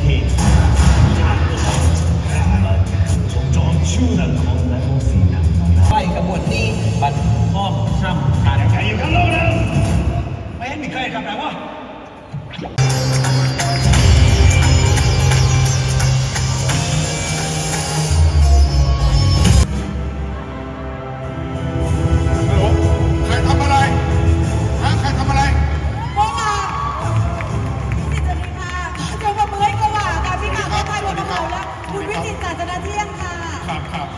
เขตการปกครอมันนี้บัดพ้อมซ้ำการใครยู่ลกแล้วไม่เห็นมีใครทำไรวะ จิตกาจนาเที่ยงค่ะ ครับครับ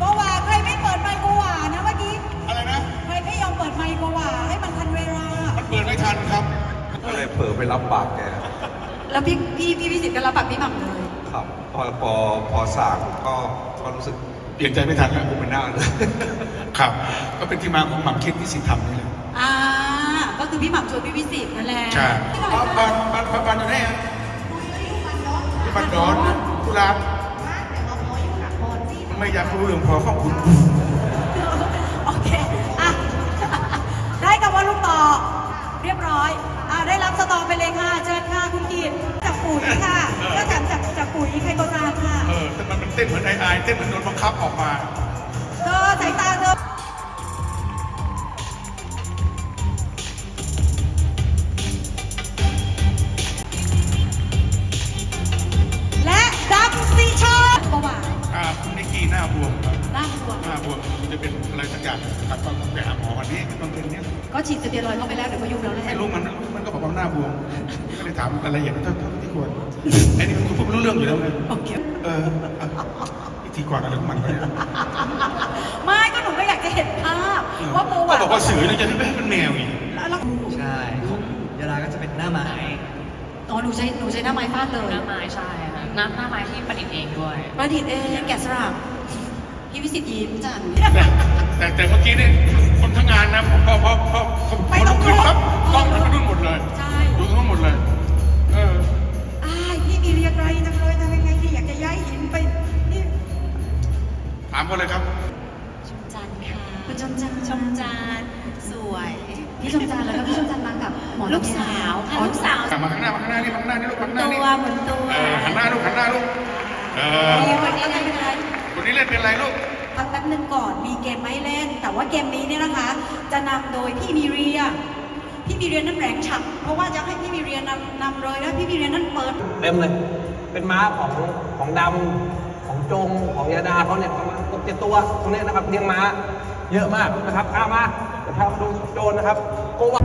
กว่าใครไม่เปิดไมค์กว่านะเมื่อกี้ อะไรนะ ใครไม่ยอมเปิดไมค์กว่าให้มันทันเวลา มันเปิดไม่ทันครับ ก็เลยเผลอไปรับปากแกแล้วพี่พี่พี่พิสิตก็รับปากพี่หม่ำเลย ครับพอพอพอสางก็ก็รู้สึกเปลี่ยนใจไม่ทันแล้วผมเป็นหน้าเลยครับ ก็เป็นที่มาของหม่ำคิดที่สิทงทำนี่แหละอ่า ก็คือพี่หม่ำชวนพี่วิสิตนั่นแหละใช่ปั่นปั่นปั่นบ้นอยู่ไหนอะบ้านดอนกุหลาบ ไม่อยากรู้เรื่องพอข้องคุณ โอเคอะได้คำว่าลูกต่อ เรียบร้อยอะได้รับสตอไปเลยค่ะ เชิญค่ะคุณกิตจากปุ๋ยค่ะก็ถามจากจากปุ๋ยใครโบราณค่ะ เออแต่มันมันเต้นเหมือนไอไอเต้นเหมือนโดนบังคับออกมา เธอสายตาเธอ บวมครับน่ากลัวหน้าบวมมันจะเป็นอะไรสักอย่างตัดตอนไปหาหมอวันนี้ต้องเป็นเนี้ยก็ฉีดสเตียรอยด์เข้าไปแล้วเดี๋ยวก็ยุบแล้วนะไม่รู้มันมันก็บอกว่าหน้าบวมก็เลยถามรายละเอียดเท่าที่ควรไอ้นี่มันพูดไม่รู้เรื่องอยู่แล้วไงโอเคเอออะพิธีกรอะไรของมันวะเนี่ยไม่ก็หนูก็อยากจะเห็นภาพว่าประวัก็ติบอกว่าเสือเนี่ยจะไม่เป็นแมวอีกแล้วใช่ของยาดาก็จะเป็นหน้าไม้อ๋อหนูใช้หนูใช้หน้าไม้ฟาดเลยหน้าไม้ใช่ค่ะหน้าหน้าไม้ที่ประดิษฐ์เองด้วยประดิษฐ์เองแกะสลัก พี่วิสิตยิ้มจันแต่แต่เมื่อกี้เนี่ยคนทั้งงานนะพอพอพอพอไม่ต้องขึ้นปั๊บกกล้ล้อองงมันไปนู่นหมดเลยใช่ดูทั้งหมดเลยเอออ้ายพี่มีเรียกไรจังเลยทำยังไงดีอยากจะย้ายหินไปนี่ถามกันเลยครับชมจันทร์ค่ะคุณชมจันทร์ชมจันทร์สวยพี่ชมจันทร์แล้วก็พี่ชมจันทร์มากับหมอลูกสาวค่ะอ๋อลูกสาวกลับมาข้างหน้ามาข้างหน้านี่มาข้างหน้านี่ลูกมาข้างหน้านี่ตัวเหมือนตัวเออหันหน้าลูกหันหน้าลูกเออมีคนนี้ไม่เป็นไรคน นี้เล่นเป็นอะไรลูกพักแป๊บหนึ่งก่อนมีเกมไม่เล่น แต่ว่าเกมนี้เนี่ยนะคะ จะนำโดยพี่มีเรีย พี่มีเรียนนั้นแรงฉับเพราะว่าจะให้พี่มีเรียนนำนำเลยแล้วพี่มีเรียนนั้นเปิด เต็มเลย เป็นม้าของของดำของจงของยาดาเขาเนี่ยประมาณหกเจ็ดตัวตรงเนี้ยนะครับเลี้ยงม้าเยอะมากนะครับเอามาเดี๋ยวพามาดูโจรนะครับโกวา